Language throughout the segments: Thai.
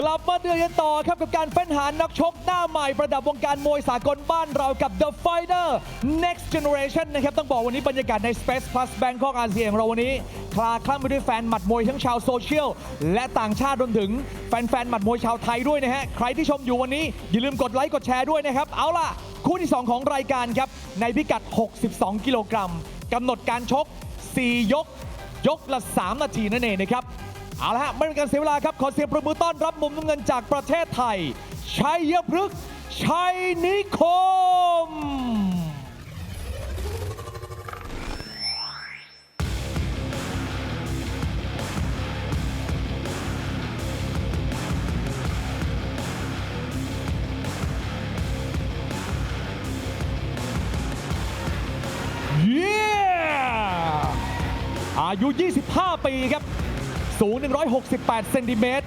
กลับมาเดือดกันต่อครับกับการเฟ้นหานักชกหน้าใหม่ประดับวงการมวยสากลบ้านเรากับ The Fighter Next Generation นะครับต้องบอกวันนี้บรรยากาศใน Space Plus Bangkok อาเซียนของเราวันนี้ คลาคลั่งไปด้วยแฟนหมัดมวยทั้งชาวโซเชียล และต่างชาติรวมถึงแฟนๆหมัดมวยชาวไทยด้วยนะฮะ ใครที่ชมอยู่วันนี้ อย่าลืมกดไลค์กดแชร์ด้วยนะครับ เอาล่ะ คู่ที่ 2 ของรายการครับ ในพิกัด 62 กิโลกรัมกำหนดการชก 4 ยก ยกละ 3 นาทีนั่นเองนะครับ เอาละฮะไม่เป็นการเสียเวลาครับ ขอเสียงประมือต้อนรับมุมน้ำเงินจากประเทศไทย ชัยพฤกษ์ชัยนิคม เย้อายุ 25 ปีครับ สูง 168 เซนติเมตร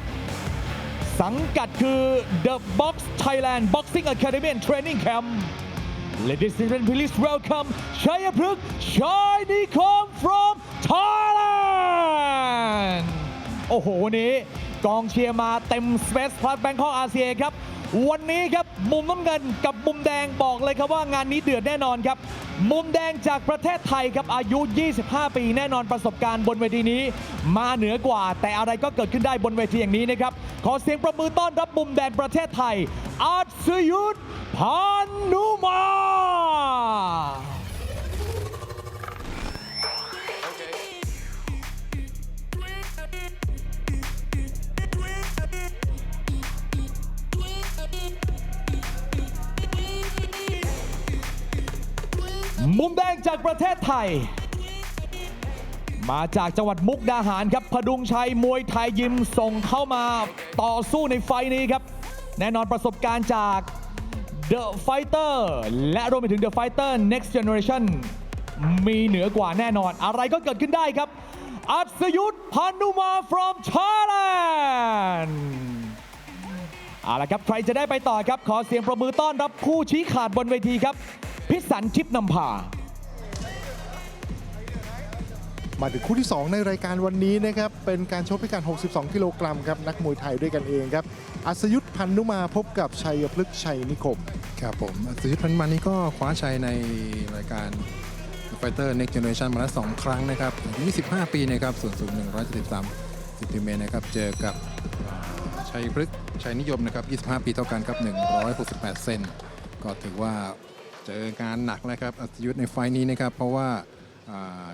สังกัดคือ The Box Thailand Boxing Academy and Training Camp Ladies and gentlemen please welcome ชัยพฤกษ์ชัยนิคม from Thailand โอ้โห วันนี้กองเชียร์มาเต็ม Space Plus Bangkok อาเซียครับ วันนี้ครับ มุมน้ำเงินกับมุมแดงบอกเลยครับว่างานนี้เดือดแน่นอนครับ มุมแดงจากประเทศไทยครับอายุ 25 ปี แน่นอนประสบการณ์บนเวทีนี้ มาเหนือกว่า แต่อะไรก็เกิดขึ้นได้บนเวทีอย่างนี้นะครับ ขอเสียงประมือต้อนรับมุมแดงประเทศไทยอัศยุทธพานุมา มุมแดงจากประเทศไทย มาจากจังหวัดมุกดาหารครับพดุงชัยมวยไทยยิมส่งเข้ามาต่อสู้ในไฟล์นี้ครับ แน่นอนประสบการณ์จาก The Fighter และรวมไปถึง The Fighter Next Generation มีเหนือกว่าแน่นอน อะไรก็เกิดขึ้นได้ครับ อัศยุทธพันุมา from Thailand เอาละครับ ใครจะได้ไปต่อครับ ขอเสียงประมือต้อนรับคู่ชี้ขาดบนเวทีครับ พิสันทิพย์นำพา มาถึงคู่ที่ 2 ในรายการวันนี้นะครับ เป็นการชกพิการ 62 กิโลกรัมครับ นักมวยไทยด้วยกันเองครับ อัศยุทธพันนุมาพบกับชัยพฤกษ์ชัยนิคม ครับผมสุจิตพันธ์มันนี่ก็คว้าชัยในรายการ Fighter Next Generation มาแล้ว 2 ครั้งนะครับอายุ25 ปีนะครับ ส่วนสูง 173เซนติเมตรนะครับ เจอกับชัยพฤกษ์ชัยนิยมนะครับ 25 ปีเท่ากันครับ 168 เซน ก็ถือว่า เจองานหนักนะครับอัศยุทธในไฟล์นี้นะครับ เพราะว่า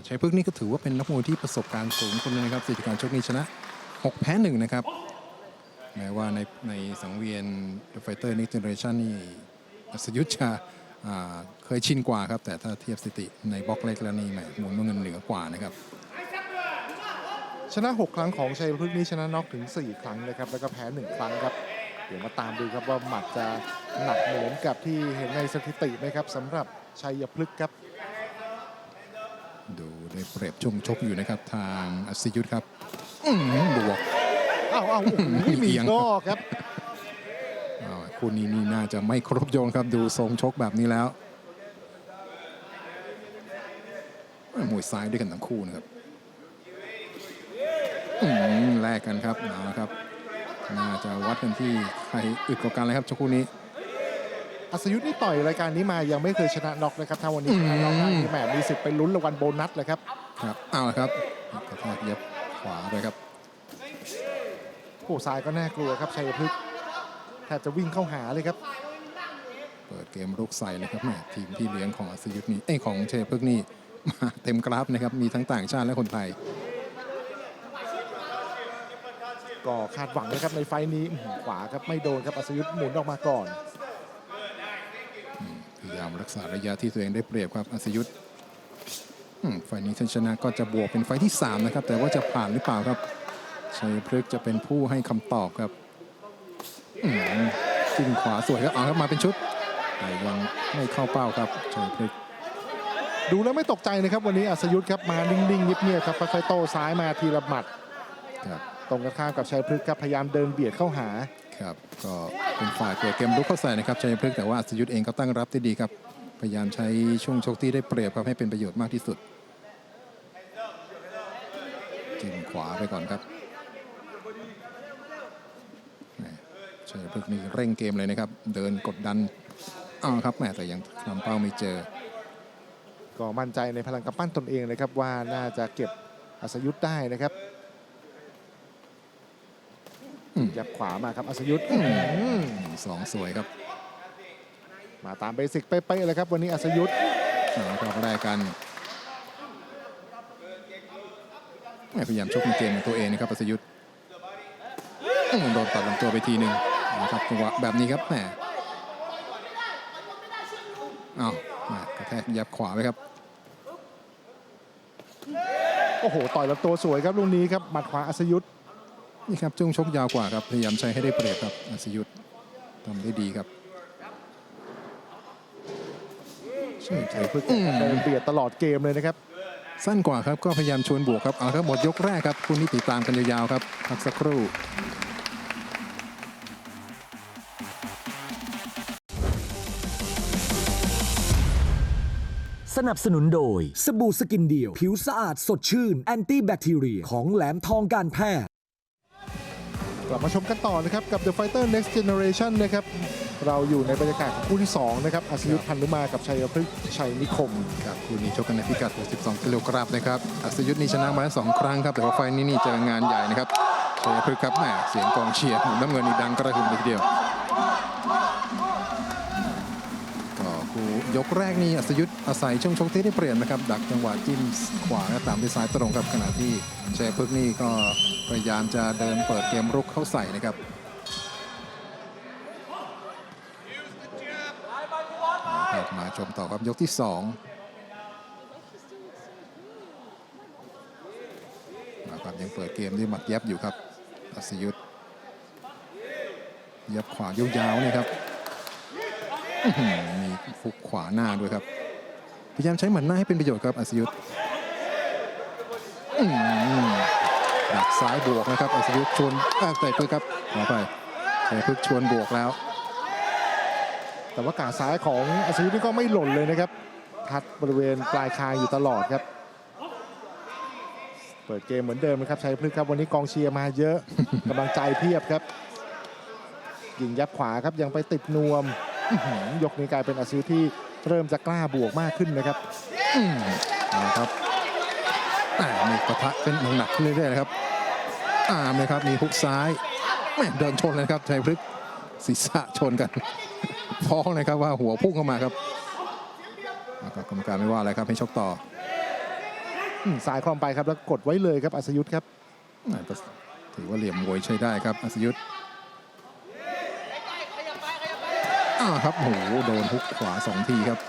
ชัยพฤกษ์นี่ก็ถือว่าเป็นนักมวยที่ประสบการณ์สูงคนหนึงนะครับสถิติการชกนี้ชนะ 6 แพ้1นะครับแม้ว่าในในสังเวียน The Fighter Next Generation นี่อัศยุทธจะอ่าเคยชินกว่าครับ แต่ถ้าเทียบสถิติในบล็อกเล็กแล้วนี่แหมมุมเงินเหนือกว่านะครับชนะ 6 ครั้งของชัยพฤกษ์นี่ชนะน็อกถึง 4 ครั้งนะครับแล้วก็แพ้ 1 ครั้งครับ ดี๋ยวมาตามดูครับว่าหมัดจะหนักเหมือนกับที่เห็นในสถิติไหมครับสำหรับชัยพฤกษ์ครับดูได้เปรียบช่วงชกอยู่นะครับทางอัศยุทธครับอื้อหือบวกอ้าวอ้าวโอ้โหมีมีเอียงก็ครับอ้าวคู่นี้นี่น่าจะไม่ครบโยงครับดูทรงชกแบบนี้แล้วมวยซ้ายด้วยกันทั้งคู่นะครับอืมแลกกันครับเอาละครับ น่าจะวัดกันที่ใครอึดกว่ากันเลยครับชกคู่นี้ อัศยุทธนี่ต่อยรายการนี้มายังไม่เคยชนะน็อกนะครับถ้าวันนี้ชนะน็อกได้นี่แหมมีสิทธิ์ไปลุ้นรางวัลโบนัสเลยครับ ครับเอาละครับกระแทกเย็บขวาไปครับโอ้ซ้ายก็น่ากลัวครับชัยพฤกษ์แทบจะวิ่งเข้าหาเลยครับ เปิดเกมรุกใส่เลยครับแหมทีมที่เลี้ยงของอัศยุทธนี่เอ้ยของเชยพฤกษ์นี่มาเต็มกราฟนะครับมีทั้งต่างชาติและคนไทย ก็คาดหวังนะครับในไฟล์นี้อื้อหือขวาครับไม่โดนครับอัศยุทธหมุนออกมาก่อนพยายามรักษาระยะที่ตัวเองได้เปรียบครับอัศยุทธอืมไฟล์นี้ถ้าชนะก็จะบวกเป็นไฟล์ที่ 3 นะครับ แต่ว่าจะผ่านหรือเปล่าครับชัยพฤกษ์จะเป็นผู้ให้คำตอบครับอืมจิ้มขวาสวยครับเอาครับมาเป็นชุดแต่ยังไม่เข้าเป้าครับชัยพฤกษ์ดูแล้วไม่ตกใจนะครับวันนี้อัศยุทธครับมานิ่งๆเงียบๆครับค่อยๆโต้ซ้ายมาทีละหมัดครับ ตรงกันข้ามกับชัยพฤกษ์ครับพยายามเดินเบียดเข้าหาครับก็เป็นฝ่ายเปิดเกมรุกเข้าใส่นะครับชัยพฤกษ์แต่ว่าอัศยุทธเองก็ตั้งรับได้ดีครับพยายามใช้ช่วงชกที่ได้เปรียบครับให้เป็นประโยชน์มากที่สุดจิ้มขวาไปก่อนครับแหมชัยพฤกษ์นี่เร่งเกมเลยนะครับ เดินกดดันอ้าวครับแหมแต่ยังทำเป้าไม่เจอ ก็มั่นใจในพลังกำปั้นตนเองนะครับว่าน่าจะเก็บอัศยุทธ์ได้นะครับอืม ยับขวามาครับอัศยุทธ์อื้อหือหนึ่งสองสวยครับ มาตามเบสิกเป๊ะๆเลยครับ วันนี้อัศยุทธ์เอาละครับแรกกันแหม่พยายามชกในเกมของตัวเองนะครับปัสยุทธ์อื้อโดนตัดลำตัวไปทีหนึ่งนะครับจังหวะแบบนี้ครับแหมอ้าวแหม่กระแทกยับขวาไปครับโอ้โห ต่อยลำตัวสวยครับลูกนี้ครับหมัดขวาอัศยุทธ์ นี่ครับจุ้งชกยาวกว่าครับพยายามใช้ให้ได้เปรียบครับอัศยุทธ์ทำได้ดีครับใช่ชัยพฤกษ์เดินเบียดตลอดเกมเลยนะครับ สั้นกว่าครับก็พยายามชวนบวกครับเอาละครับหมดยกแรกครับคู่นี้ติดตามกันยาวๆครับพักสักครู่สนับสนุนโดย สบู่สกินเดียว ผิวสะอาดสดชื่น แอนตี้แบคทีเรีย ของแหลมทองการแพทย์กลับ มาชมกันต่อนะครับกับ The Fighter Next Generation นะครับเราอยู่ในบรรยากาศของคู่ที่ 2 นะครับอัศยุทธ์พันธุมากับชัยพฤกษ์ชัยนิคมครับคู่นี้ชกกันในพิกัด 62 กิโลกรัมนะครับอัศยุทธ์นี่ชนะมาแล้วสองครั้งครับแต่ว่าไฟล์นี้นี่เจองานใหญ่นะครับชัยพฤกษ์ครับแหมเสียงกองเชียร์หมุนน้ำเงินนี่ดังกระหึ่มเลยทีเดียว ยกแรกนี่อัศยุทธ์อาศัยช่วงชกที่ได้เปลี่ยนนะครับ ดักจังหวะจิ้มขวาแล้วตามด้วยซ้ายตรงครับขณะที่ชัยพฤกษ์นี่ก็พยายามจะเดินเปิดเกมรุกเข้าใส่นะครับครับมาชมต่อครับยกที่2นะครับยังเปิดเกมด้วยหมัดแยบอยู่ครับอัศยุทธ์แยบขวายาวๆนี่ครับ มีฟุกขวาหน้าด้วยครับ พยายามใช้หมัดหน้าให้เป็นประโยชน์ครับอัศยุทธ์ดักซ้ายบวกนะครับอัศยุทธ์ชวนแต่พึกครับขอไปแต่พึกชวนบวกแล้ว แต่ว่ากาซ้ายของอัศยุทธ์นี่ก็ไม่หล่นเลยนะครับทัดบริเวณปลายคางอยู่ตลอดครับ เปิดเกมเหมือนเดิมนะครับชัยพฤกษ์ครับวันนี้กองเชียร์มาเยอะกำลังใจเพียบครับยิงยับขวาครับยังไปติดนวม ยกนี้กลายเป็นอัศยุทธ์ที่เริ่มจะกล้าบวกมากขึ้นนะครับอืมเอาครับอ่มีปะทะเป็นหนักขึ้นเรื่อยๆนะครับอามเลยครับมีฮุกซ้ายแม่เดินชนเลยครับชัยพฤกษ์ศีรษะชนกันฟ้องเลยครับว่าหัวพุ่งเข้ามาครับกรรมการไม่ว่าอะไรครับให้ชกต่อสายคล่อมไปครับแล้วกดไว้เลยครับอัศยุทธ์ครับถือว่าเหลี่ยมมวยใช้ได้ครับอัศยุทธ์ อ้าวครับโอ้โหโดนฮุกขวาสองทีครับ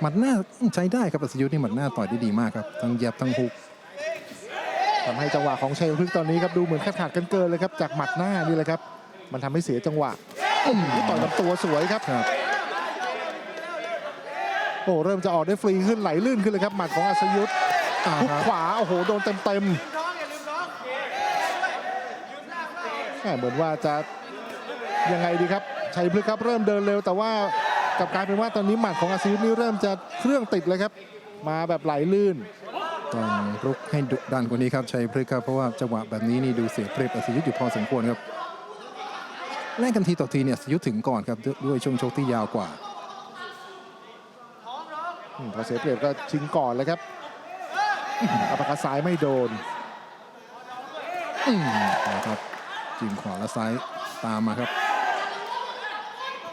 หมัดหน้าใช้ได้ครับอัศยุทธ์นี่หมัดหน้าต่อยได้ดีมากครับทั้งเหย็บทั้งฮุกทำให้จังหวะของชัยพฤกษ์ตอนนี้ครับดูเหมือนขาดขาดกันเกินเลยครับจากหมัดหน้านี่แหละครับ มันทำให้เสียจังหวะอืมต่อยลำตัวสวยครับครับโอ้เริ่มจะออกได้ฟรีขึ้นไหลลื่นขึ้นเลยครับหมัดของอัศยุทธ์อ่าทุกครับขวาโอ้โหโดนเต็มเต็มแหม่เหมือนว่าจะยังไงดีครับ ชัยพฤกษ์ครับเริ่มเดินเร็ว แต่ว่ากลับกลายเป็นว่าตอนนี้หมัดของอัศยุทธ์นี่เริ่มจะเครื่องติดเลยครับ มาแบบไหลลื่นต้องรุกให้ดุดันกว่านี้ครับชัยพฤกษ์ครับเพราะว่าจังหวะแบบนี้นี่ดูเสียเปรียบอัศยุทธ์อยู่พอสมควรครับแลกกันทีต่อทีเนี่ยอัศยุทธ์ถึงก่อนครับด้วยด้วยช่วงชกที่ยาวกว่าอืมพอเสียเปรียบก็ชิงก่อนเลยครับอัปคัดซ้ายไม่โดนอืมนะครับจิ้มขวาและซ้ายตามมาครับ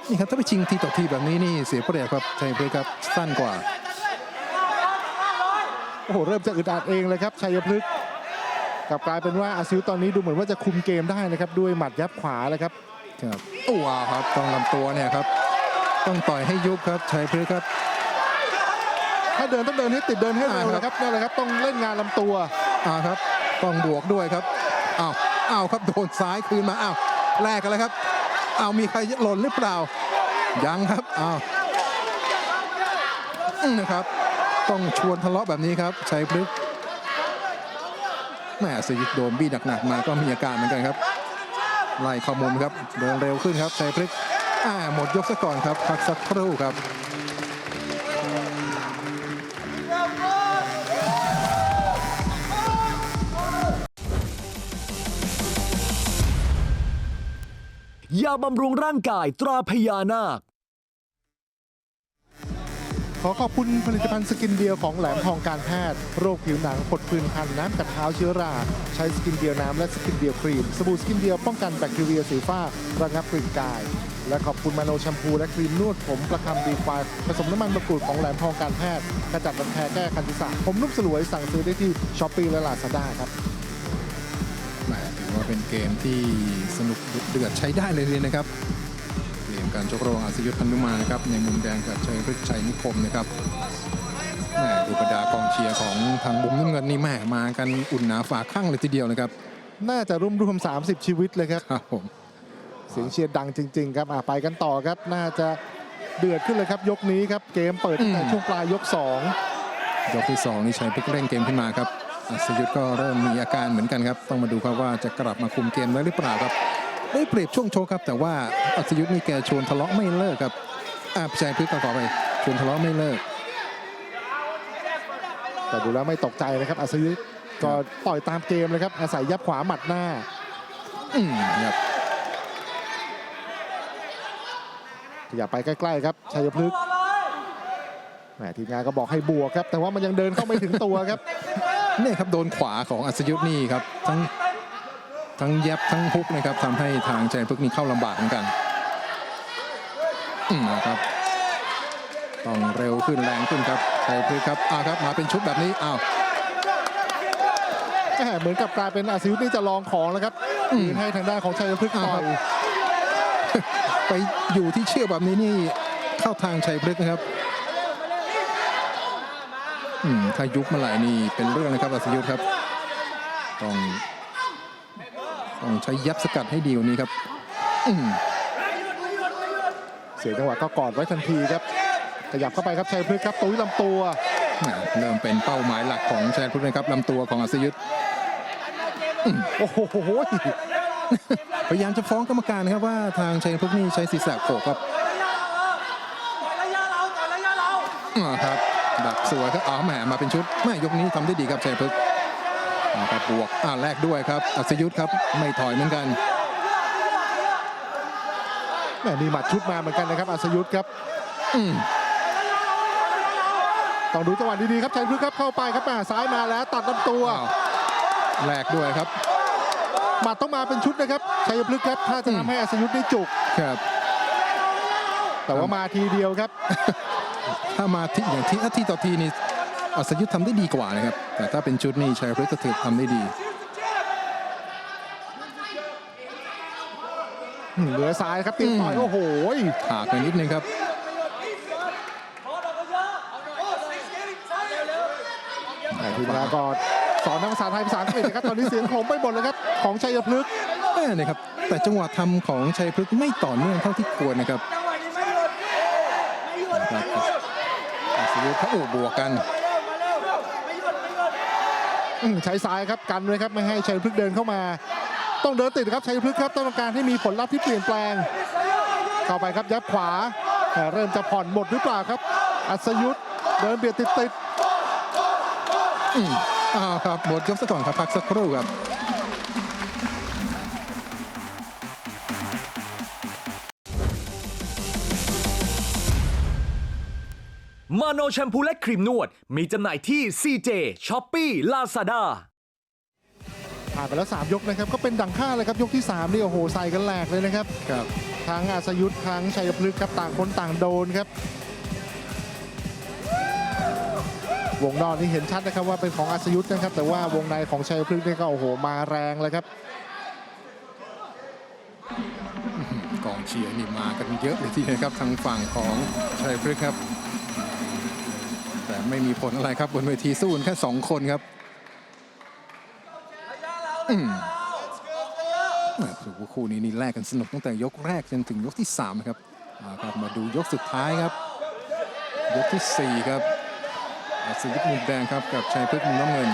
นี่ครับถ้าไปชิงทีต่อทีแบบนี้นี่เสียเปรียบครับชัยพฤกษ์ครับสั้นกว่า โอ้โห เริ่มจะอึดอัดเองเลยครับชัยพฤกษ์กลับกลายเป็นว่าอาซิลตอนนี้ดูเหมือนว่าจะคุมเกมได้นะครับ ด้วยหมัดยับขวาเลยครับครับอ้วครับต้องลำตัวเนี่ยครับ ต้องต่อยให้ยุบครับชัยพฤกษ์ครับ ถ้าเดินต้องเดินให้ติดเดินให้เร็วอ่านะคครับรับนั่นแหละครับต้องเล่นงานลำตัวอ่าครับ ต้องบวกด้วยครับอ้าวอ้าวครับโดนซ้ายคืนมาอ้าวแลกกันแล้วครับ เอามีใครหล่นหรือเปล่า ยังครับอ้าวนะครับ ต้องชวนทะเลาะแบบนี้ครับชัยพลึกแม่สยิดโดนบี้หนักๆมาก็มีอาการเหมือนกันครับ ไล่ข้อมูลครับเดินเร็วขึ้นครับชัยพลึกอ่าหมดยกซะก่อนครับพักสักครู่ครับ ยาบำรุงร่างกายตราพญานาค ขอขอบคุณผลิตภัณฑ์สกินเดียวของแหลมทองการแพทย์ โรคผิวหนังผดผื่นคันน้ำกัดเท้าเชื้อรา ใช้สกินเดียวน้ำและสกินเดียวครีม สบู่สกินเดียวป้องกันแบคทีเรียสีฟ้า ระงับกลิ่นกาย และขอบคุณมาโนแชมพูและครีมนวดผมประคำดีควายผสมน้ำมันมะกรูดของแหลมทองการแพทย์ขจัดรังแคแก้คันศีรษะผมนุ่มสลวยสั่งซื้อได้ที่ช้อปปี้และลาซาด้าครับ ว่าเป็นเกมที่สนุกดุเดือดใช้ได้เลยนะครับเกมการชกระหว่างอัศยุทธพันธุมานะครับในมุมแดงกับชัยพฤกษ์ชัยนิคมนะครับแหมดูบรรดากองเชียร์ของทางมุมน้ำเงินนี่แหมมากันอุ่นหนาฝาข้างเลยทีเดียวนะครับ น่าจะร่วมรวมๆ30 ชีวิตเลยครับครับผมเสียงเชียร์ดังจริง ๆ ครับอะไปกันต่อครับน่าจะเดือดขึ้นเลยครับ ยกนี้ครับเกมเปิดตั้งแต่ช่วงปลายยก 2 ยกที่สองนี่ชัยพฤกษ์เร่งเกมขึ้นมาครับ อัศยุทธก็เริ่มมีอาการเหมือนกันครับ ต้องมาดูครับว่าจะกลับมาคุมเกมได้หรือเปล่าครับ ได้เปรียบช่วงโชว์ครับ แต่ว่าอัศยุทธนี่แกชวนทะเลาะไม่เลิกครับอ่าชัยพฤกษ์ก็ขอไปชวนทะเลาะไม่เลิก แต่ดูแล้วไม่ตกใจนะครับ อัศยุทธก็ต่อยตามเกมเลยครับ อาศัยยับขวาหมัดหน้า อืมครับอย่าไปใกล้ๆครับชัยพฤกษ์แหมทีมงานก็บอกให้บวกครับ แต่ว่ามันยังเดินเข้าไม่ถึงตัวครับ เนี่ยครับโดนขวาของอัศยุทธนี่ครับทั้งทั้งแยบทั้งฮุกนะครับทำให้ทางชัยพฤกษ์นี่เข้าลำบากเหมือนกันอืมนะครับต้องเร็วขึ้นแรงขึ้นครับชัยพฤกษ์ครับอ้าวครับมาเป็นชุดแบบนี้อ้าวแหมเหมือนกับกลายเป็นอาซิยุทธนี่จะลองของแล้วครับยืนให้ทางด้านของชัยพฤกษ์ต่อยไปอยู่ที่เชือกแบบนี้นี่เข้าทางชัยพฤกษ์นะครับอืม ถ้ายุบเมื่อไหร่นี่เป็นเรื่องนะครับอัศยุทธครับ ต้องต้องใช้ยับสกัดให้ดีกว่านี้ครับเสียจังหวะก็กอดไว้ทันทีครับ ขยับเข้าไปครับชัยพฤกษ์ครับตุ้ยลำตัวเริ่มเป็นเป้าหมายหลักของชัยพฤกษ์นะครับลำตัวของอัศยุทธโอ้โหพยายามจะฟ้องกรรมการนะครับว่าทางชัยพฤกษ์นี่ใช้ศีรษะโขกครับอ่าครับดัก สวยครับอ๋อแหมมาเป็นชุดแม่ยกนี้ทำได้ดีครับชัยพฤกษ์อ่าครับบวกอ่าแลกด้วยครับ อัศยุทธครับไม่ถอยเหมือนกันแหมมีหมัดชุดมาเหมือนกันนะครับอัศยุทธครับอืมต้องดูจังหวะดีๆครับชัยพฤกษ์ครับเข้าไปครับแหมซ้ายมาแล้วตัดลำตัวอ้าวแลกด้วยครับหมัดต้องมาเป็นชุดนะครับชัยพฤกษ์ครับ ถ้าจะทำให้อัศยุทธได้จุกครับ แต่ว่ามาทีเดียวครับ ถ้ามาที่อย่างที่ทีต่อทีนี่อัศยุทธทำได้ดีกว่านะครับ แต่ถ้าเป็นชุดนี่ชัยพฤกษ์ก็ถือทำได้ดีเหนือซ้ายครับตีต่อยอืมโอ้โหถากไปนิดนึงครับแต่ทีมงานก็สอนทั้งภาษาไทยภาษาอังกฤษนะครับตอนนี้เสียงโหมไปหมดเลยครับของชัยพฤกษ์แม่นะครับแต่จังหวะทำของชัยพฤกษ์ไม่ต่อเนื่องเท่าที่ควรนะครับ ครับอัศยุทธเขาโอ้บวกกันใช้ซ้ายครับกันเลยครับไม่ให้ชัยพฤกษ์เดินเข้ามา ต้องเดินติดครับชัยพฤกษ์ครับต้องการให้มีผลลัพธ์ที่เปลี่ยนแปลง เข้าไปครับยับขวาเริ่มจะผ่อนหมดหรือเปล่าครับ อัศยุทธเดินเบียดติดติดอ้าวครับหมดยกซะก่อนครับพักสักครู่ครับ มาโนแชมพูและครีมนวด มีจำหน่ายที่ CJ, Shopee, Lazada ผ่านไปแล้ว 3 ยกนะครับ ก็เป็นดังค่าเลยครับ ยกที่3นี่โอ้โหใส่กันแหลกเลยนะครับครับทั้งอัศยุทธ์ทั้งชัยพฤกษ์ครับต่างคนต่างโดนครับ วงนอกนี่เห็นชัดนะครับว่าเป็นของอัศยุทธ์นะครับ แต่ว่าวงในของชัยพฤกษ์นี่ก็โอ้โหมาแรงเลยครับกองเชียร์นี่มากันเยอะเลยทีเดียวครับทางฝั่งของชัยพฤกษ์ครับแต่ ไม่มีผลอะไรครับบนเวทีสู้แค่สองคนครับถือว่าคู่นี้นี่แลกกันสนุกตั้งแต่ยกแรกจนถึงยกที่สามนะครับครับมาดูยกสุดท้ายครับ ยกที่สี่ครับอัศยุทธ์มุมแดงครับกับชัยพฤกษ์มุมน้ำเงิน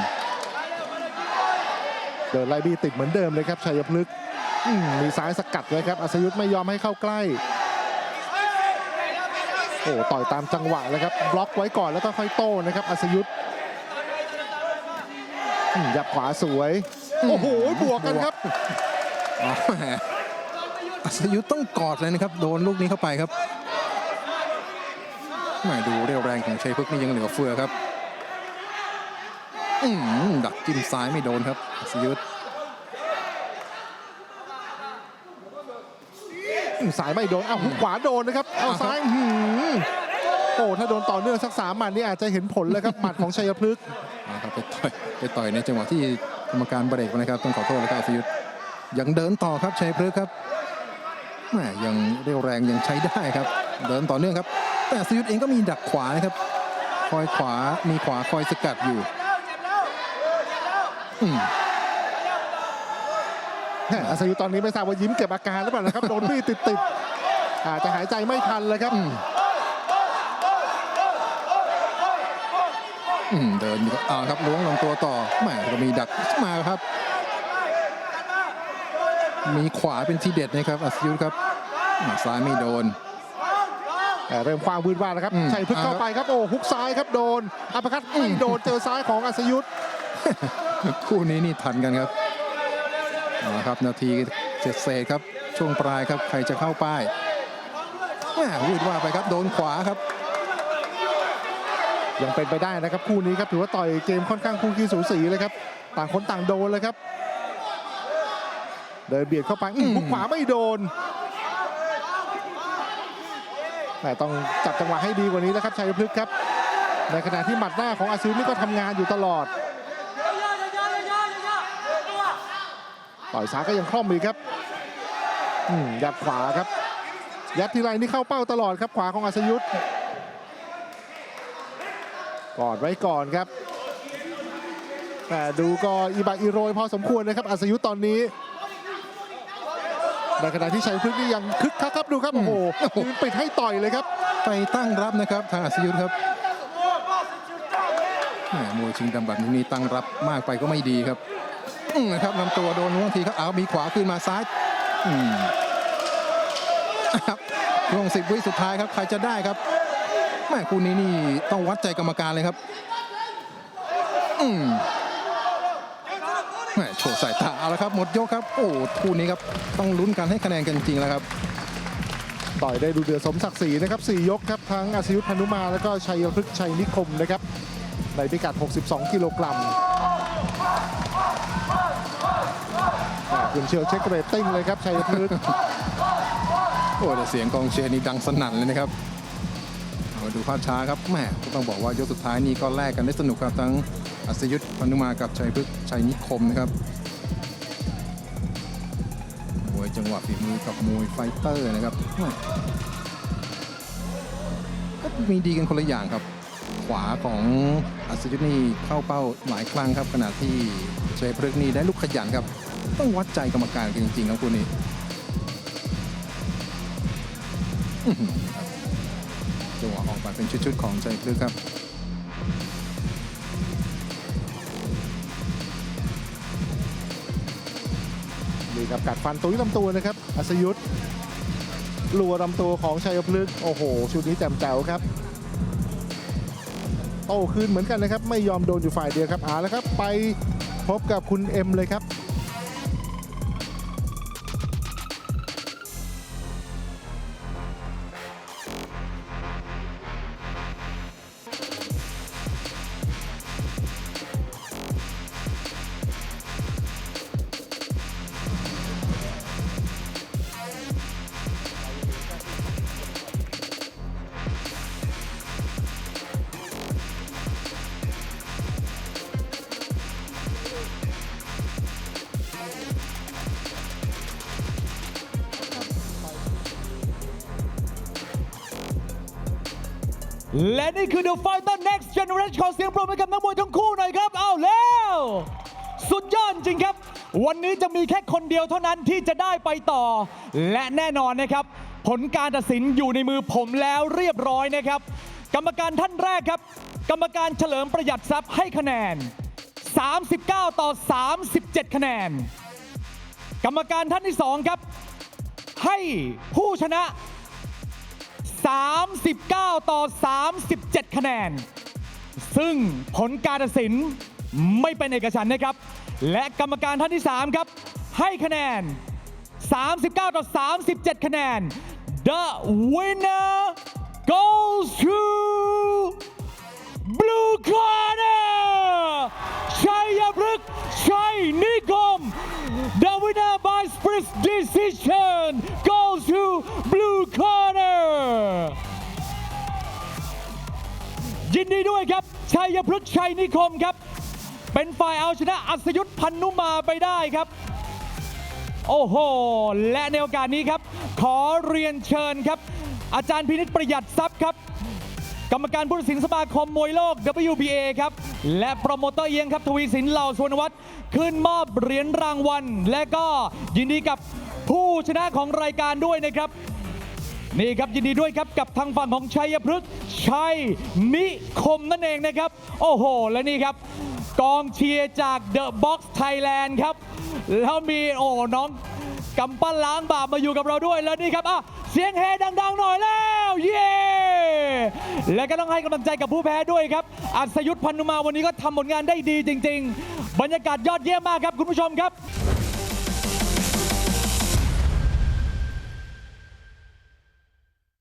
เดินไล่บี้ติดเหมือนเดิมเลยครับชัยพฤกษ์มีซ้ายสกัดเลยครับอัศยุทธ์ไม่ยอมให้เข้าใกล้ โอ้ต่อยตามจังหวะเลยครับบล็อกไว้ก่อนแล้วก็ค่อยโต้นะครับอัศยุทธ์อืมยับขวาสวย โอ้โหบวกกันครับอ๋อแหมอัศยุทธ์ต้องกอดเลยนะครับโดนลูกนี้เข้าไปครับแหม่ดูเรียวแรงของชัยพฤกษ์นี่ยังเหลือเฟือครับอืมดักจิ้มซ้ายไม่โดนครับอัศยุทธ์ สายไม่โดนเอาหุกขวาโดนนะครับเอาซ้ายอื้อหือโอ้ถ้าโดนต่อเนื่องสักสามหมัดนี่อาจจะเห็นผลแล้วครับหมัดของชัยพฤกษ์เอาครับไปต่อยไปต่อยในจังหวะที่กรรมการเบรกนะครับต้องขอโทษแล้วครับอัศยุทธ์ยังเดินต่อครับชัยพฤกษ์ครับแหม่ยังเรียวแรงยังใช้ได้ครับ เดินต่อเนื่องครับ แต่อัศยุทธ์เองก็มีดักขวานะครับคอยขวามีขวาคอยสกัดอยู่อืม แหม่อัศยุตอนนี้ไม่ทราบว่ายิ้มเก็บอาการหรือเปล่านะครับโดนมีดติดติดๆอาจจะหายใจไม่ทันเลยครับอืมเดินอยู่ครับเอาครับล้วงลงตัวต่อแหม่ก็มีดักมาครับ มีขวาเป็นทีเด็ดนะครับอัศยุทธ์ครับอ่าซ้ายไม่โดนแต่เริ่มความวืดวาดแล้วครับอืมชัยพฤกษ์เข้าไปครับโอ้ฮุกซ้ายครับโดนอัปคัตไม่โดนเจอซ้ายของอัศยุทธ์คู่นี้นี่ทันกันครับ เอาละครับนาทีเจ็ดเศษครับช่วงปลายครับใครจะเข้าป้ายแหม่วืดว่าไปครับโดนขวาครับ ยังเป็นไปได้นะครับคู่นี้ครับถือว่าต่อยเกมค่อนข้างคู่ขี้สูสีเลยครับต่างคนต่างโดนเลยครับ เดินเบียดเข้าไปอื้ออืมฮุกขวาไม่โดนแต่ต้องจับจังหวะให้ดีกว่านี้นะครับชัยพฤกษ์ครับ ในขณะที่หมัดหน้าของอาซิลนี่ก็ทำงานอยู่ตลอด ต่อยซ้ายก็ยังคล่อมอีกครับอืมยัดขวาครับ ยัดทีไรนี่เข้าเป้าตลอดครับขวาของอัศยุทธกอดไว้ก่อนครับแต่ดูก็อีบาอีโรยพอสมควรนะครับ อัศยุทธตอนนี้ในขณะที่ชัยพฤกษ์นี่ยังคึกคักครับดูครับโอ้โหยืนปิดให้ต่อยเลยครับ ไปตั้งรับนะครับทางอัศยุทธ์ครับแหม่มวยชิงดำแบบนี้นี่ตั้งรับมากไปก็ไม่ดีครับอืม นะครับลำตัวโดนล้วงทีครับเอามีขวาขึ้นมาซ้ายอืมครับช่วงสิบวิสุดท้ายครับ ใครจะได้ครับแม่คู่นี้นี่ต้องวัดใจกรรมการเลยครับ อืมแม่โชว์สายตาเอาละครับ หมดยกครับ โอ้คู่นี้ครับต้องลุ้นกันให้คะแนนกันจริงๆแล้วครับต่อยได้ดูเดือดสมศักดิ์ศรีนะครับ4ยกครับทั้งอาศิยุทธพนุมาแล้วก็ชัยพฤกษ์ชัยนิคมนะครับในพิกัด 62 กิโลกรัม คุณเชียวเช็คเรตติ้งเลยครับชัยพฤกษ์โอ้แต่เสียงกองเชียร์นี่ดังสนั่นเลยนะครับมาดูภาพช้าครับแหม่ต้องบอกว่ายกสุดท้ายนี่ก็แลกกันได้สนุกครับทั้งอัศยุทธ์พนุมากับชัยพฤกษ์ชัยนิคมนะครับมวยจังหวะฝีมือกับมวยไฟเตอร์นะครับก็มีดีกันคนละอย่างครับ ขวาของอัศยุทธ์นี่เข้าเป้าหลายครั้งครับขณะที่ชัยพฤกษ์นี่ได้ลูกขยันครับ ต้องวัดใจกรรมการกันจริงๆครับคู่นี้อื้อหือครับจังหวะออกมาเป็นชุดๆของใจพฤกครับ นี่ครับกัดฟันตุ้ยลำตัวนะครับ อัศยุทธลัวลำตัวของชัยพฤกษ์โอ้โห ชุดนี้แจ่มแจ๋วครับ โต้คืนเหมือนกันนะครับ ไม่ยอมโดนอยู่ฝ่ายเดียวครับเอาแล้วครับ ไปพบกับคุณเอ็มเลยครับ และนี่คือ The Fighter Next Generation ขอเสียงปรบมือกับนักมวยทั้งคู่หน่อยครับ เอาแล้ว สุดยอดจริงครับ วันนี้จะมีแค่คนเดียวเท่านั้นที่จะได้ไปต่อ และแน่นอนนะครับ ผลการตัดสินอยู่ในมือผมแล้วเรียบร้อยนะครับ กรรมการท่านแรกครับ กรรมการเฉลิมประหยัดทรัพย์ให้คะแนน 39 ต่อ 37 คะแนน กรรมการท่านที่สองครับ ให้ผู้ชนะ 39 ต่อ 37 คะแนน ซึ่งผลการตัดสินไม่เป็นเอกฉันท์นะครับ และกรรมการท่านที่ 3 ครับ ให้คะแนน 39 ต่อ 37 คะแนน The winner goes to Blue Corner by split decision goes to Blue Corner ยินดีด้วยครับ ชัยพฤกษ์ชัยนิคมครับ เป็นฝ่ายเอาชนะอัศยุทธพันนุมาไปได้ครับ โอ้โห และในโอกาสนี้ครับ ขอเรียนเชิญครับ อาจารย์พินิจประหยัดทรัพย์ครับ กรรมการผู้ตัดสินสมาคมมวยโลก WBA ครับ และโปรโมเตอร์เอียงครับทวีสินเหล่าสวนวัฒน์ขึ้นมอบเหรียญรางวัล และก็ยินดีกับผู้ชนะของรายการด้วยนะครับ นี่ครับยินดีด้วยครับกับทางฝั่งของชัยพฤกษ์ชัยนิคมนั่นเองนะครับ โอ้โห และนี่ครับ กองเชียร์จาก The Box Thailand ครับ แล้วมีโอ้น้อง กำปั้นล้างบาปมาอยู่กับเราด้วยแล้วนี่ครับอะเสียงเฮดังๆหน่อยแล้ว เย้และก็ต้องให้กำลังใจกับผู้แพ้ด้วยครับ อัศยุทธพันนุมาวันนี้ก็ทำผลงานได้ดีจริง ๆ บรรยากาศยอดเยี่ยมมากครับคุณผู้ชมครับ